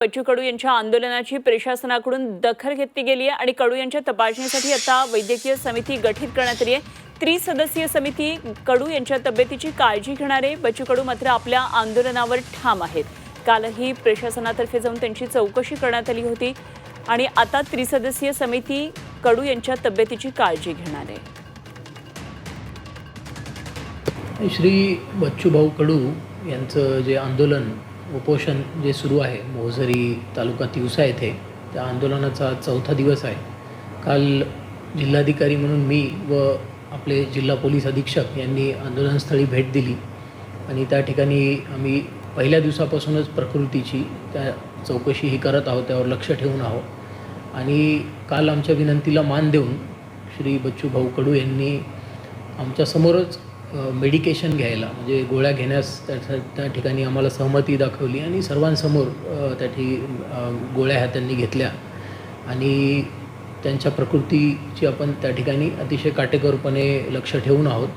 बच्चू कडू यांच्या आंदोलनाची प्रशासनाकडून दखल घेतली गेली आहे आणि कडू यांच्या तपासणीसाठी आता वैद्यकीय समिती गठीत करण्यात आली आहे. त्रिसदस्यीय समिती कडू यांच्या तब्येतीची काळजी घेणारे बच्चू कडू मात्र आपल्या आंदोलनावर ठाम आहेत. कालही प्रशासनातर्फे जाऊन त्यांची चौकशी करण्यात आली होती आणि आता त्रिसदस्यीय समिती कडू यांच्या तब्येतीची काळजी घेणार आहे. श्री बच्चूभाऊ कडू यांचं जे आंदोलन उपोषण जे सुरू आहे मोहझरी तालुका तिवसा येथे त्या आंदोलनाचा चौथा दिवस आहे. काल जिल्हाधिकारी म्हणून मी व आपले जिल्हा पोलीस अधीक्षक यांनी आंदोलनस्थळी भेट दिली आणि त्या ठिकाणी आम्ही पहिल्या दिवसापासूनच प्रकृतीची त्या चौकशी ही करत आहोत त्यावर लक्ष ठेवून आहोत. आणि काल आमच्या विनंतीला मान देऊन श्री बच्चूभाऊ कडू यांनी आमच्यासमोरच मेडिकेशन घ्यायला. म्हणजे गोळ्या घेण्यास त्या त्या ठिकाणी आम्हाला सहमती दाखवली आणि सर्वांसमोर त्या ठिक गोळ्या ह्या त्यांनी घेतल्या. आणि त्यांच्या प्रकृतीची आपण त्या ठिकाणी अतिशय काटेकोरपणे लक्ष ठेवून आहोत.